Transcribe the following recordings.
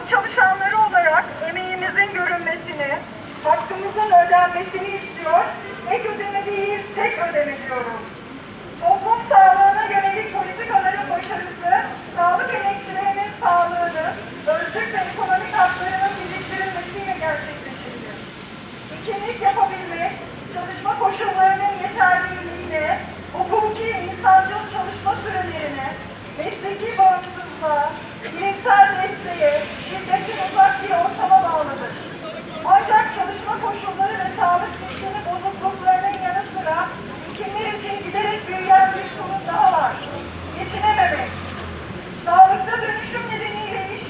Sağlık çalışanları olarak emeğimizin görünmesini, hakkımızın ödenmesini istiyor. Ek ödeme değil, tek ödeme diyoruz. Toplum sağlığına yönelik politikaların başarısı, sağlık emekçilerinin sağlığını, özlük ve ekonomik haklarının geliştirilmesiyle gerçekleşebilir. İkilik yapabilmek, çalışma koşullarının yeterliliğine, hukuki insancıl çalışma sürelerine, mesleki bağımsızlığa, bilimsel desteğe, şiddetin uzak bir ortama bağlıdır. Ancak çalışma koşulları ve sağlık sistemi bozukluklarının yanı sıra hekimler için giderek büyüyen bir sorun daha var. Geçinememek. Sağlıkta dönüşüm nedeniyle iş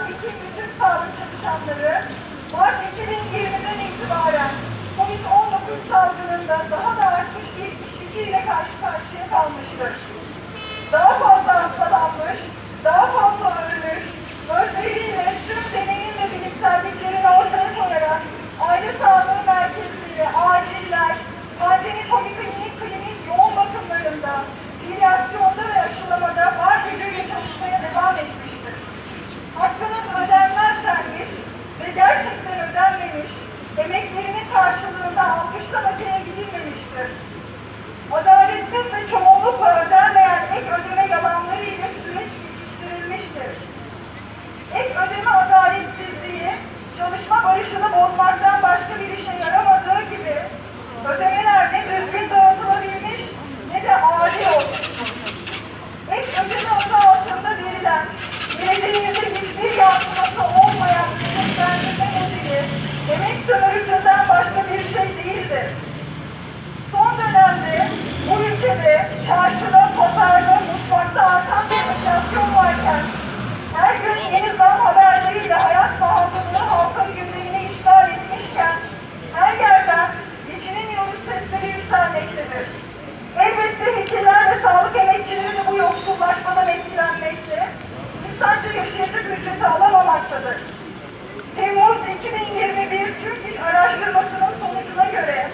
hekim bütün sağlık çalışanları Mart 2020'den itibaren COVID-19 salgınında daha da artmış bir iş karşı karşıya kalmıştır. Daha fazla hastalanmış, çarşıda, pazarda, mutfakta artan bir enflasyon varken her gün yeni zam haberleriyle hayat pahalılığı halkın gündemini işgal etmişken her yerden geçinemiyoruz sesleri yükselmektedir. Elbette hekimler ve sağlık emekçileri de bu yoksullaşmadan etkilenmekte, insanca yaşayacak ücreti alamamaktadır. Temmuz 2021 Türk İş Araştırması'nın sonucuna göre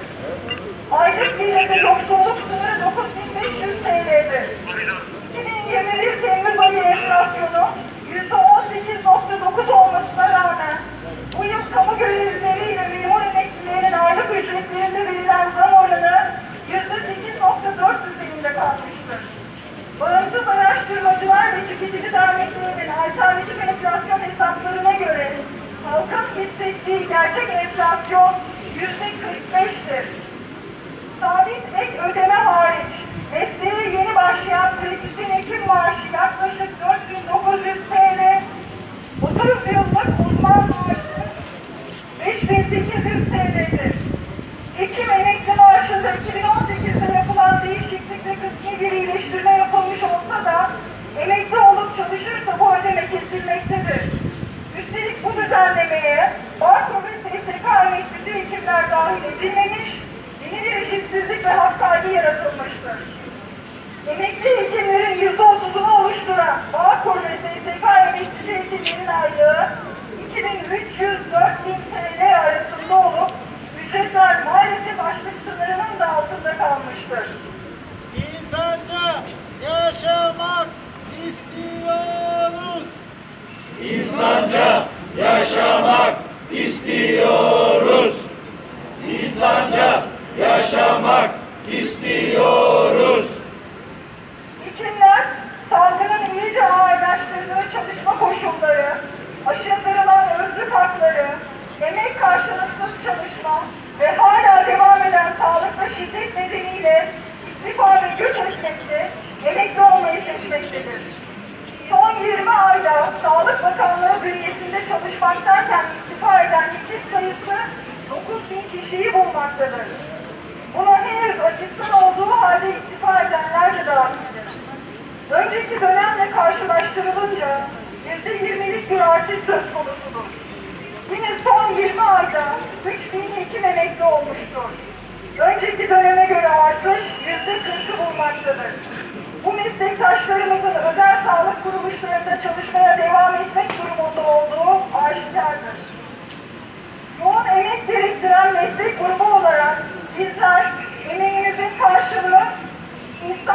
aylık gelirde yoksulluk enflasyon %45'tir. Sabit ek ödeme hariç mesleğe yeni başlayan pratisyen hekim maaşı yaklaşık 4900 TL, 30 yıllık uzman maaşı 5800 TL'dir. Hekim emekli maaşında 2018'de yapılan değişiklikle kısmi bir iyileştirme yapılmış olsa da emekli olup çalışırsa bu ödeme kesilmektedir. Üstelik bu düzenlemeye Bağkur ve SSK emeklisi dahil edilmemiş, yeni bir eşitsizlik ve hak kaybı yaratılmıştır. Emekli hekimlerin yüzde otuzunu oluşturan Bağkur ve SSK emeklisi hekimlerin aylığı 2300-4000 TL arasında olup ücretler maalesef açlık sınırının da altında kalmıştır. İnsanca yaşamak istiyoruz. İnsanca yaşamak istiyoruz. İnsanca yaşamak istiyoruz. Hekimler, salgının iyice ağırlaştırdığı çalışma koşulları, aşındırılan özlük hakları, emek karşılıksız çalışma ve hala devam eden sağlıkla şiddet nedeniyle istifa ve göç etmekte, emekli olmayı seçmektedir. Son 20 ayda Sağlık Bakanlığı bünyesinde çalışmaktayken istifa eden hekim sayısı 9 bin kişiyi bulmaktadır. Buna henüz asistan olduğu halde istifa edenler de dahildir. Önceki dönemle karşılaştırılınca %20'lik bir artış söz konusudur. Yine son 20 ayda 3000 hekim emekli olmuştur. Önceki döneme göre artış %40'ı bulmaktadır. Bu meslektaşlarımızın özel sağlık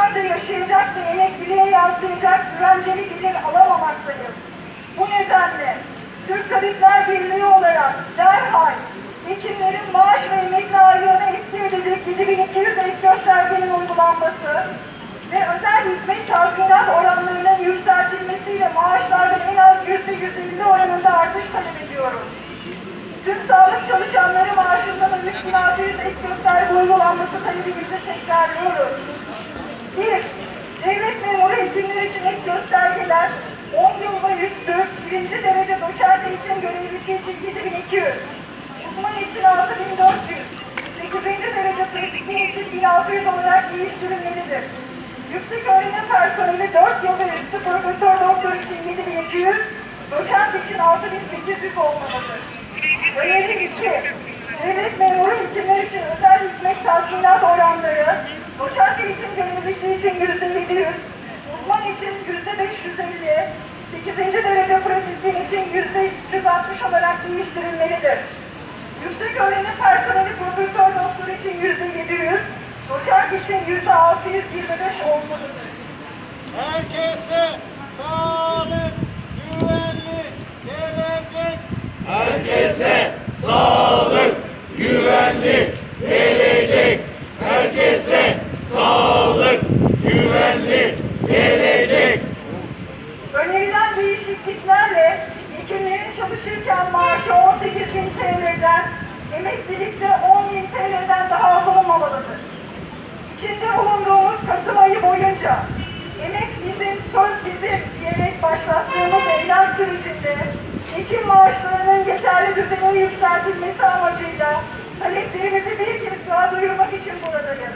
insanca yaşayacak ve emekliliğe yansıyacak güvenceli gelir alamamaktayız. Bu nedenle Tabipler Birliği olarak derhal hekimlerin maaş ve emekli aylığını etki edecek 7200 ek göstergenin uygulanması ve özel hizmet tazminat oranlarının yükseltilmesiyle maaşlarda en az %150 oranında artış talep ediyoruz. Tüm sağlık çalışanları maaşından 3600 ek gösterge uygulanması talebimizi tekrarlıyoruz. 1. Devlet memuru hekimler için ek göstergeler 10 yıl ve üstü birinci derece doçent eğitim görevlisi için 7200, uzman için 6400, 8. derece pratisyen için 1600 olarak değiştirilmelidir. Yüksek öğrenim personeli 4 yıl ve üstü profesör doktor için 7200, doçent için 6800 olmalıdır. Öneri 2. Devlet memuru hekimler için özel hizmet tazminat oranları, doçent eğitim görevlisi için yüzde 700, uzman için yüzde 550, 8. derece pratisyen için yüzde 360 olarak değiştirilmelidir. Yüksek öğrenim personeli profesör doktor için yüzde 700, doçent için yüzde 625 olmalıdır. Herkese sağlık, güvenlik, gelecek. Herkese sağlık, güvenlik, gelecek. Herkese sağlık, güvenlik, gelecek. Önerilen değişikliklerle hekimlerin çalışırken maaşı 18 bin TL'den, emeklilikte 10 bin TL'den daha az olmamalıdır. İçinde bulunduğumuz Kasım ayı boyunca emek bizim, söz bizim diyerek başlattığımız eylem sürecinde hekim maaşlarının yeterli düzeye yükseltilmesi amacıyla taleplerimizi bir kez daha duyurmak için buradayız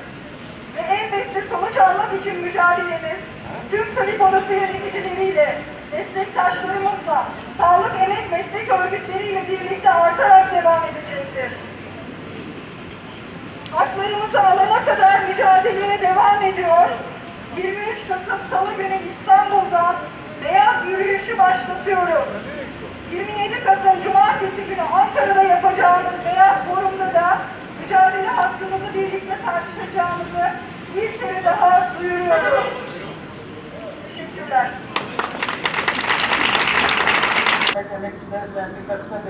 ve elbette sonuç almak için mücadelemiz tüm talep odası yöneticileriyle, meslektaşlarımızla, sağlık emek meslek örgütleriyle birlikte artarak devam edecektir. Haklarımızı alana kadar mücadeleye devam ediyor. 23 Kasım Salı günü İstanbul'dan beyaz yürüyüşü başlatıyoruz. 27 Kasım Cumartesi günü Ankara'da yapacağımız beyaz forumda da mücadele hakkımızı birlikte tartışacağımızı bir kere daha duyuruyoruz. Teşekkürler. emekçiler sendikasına destek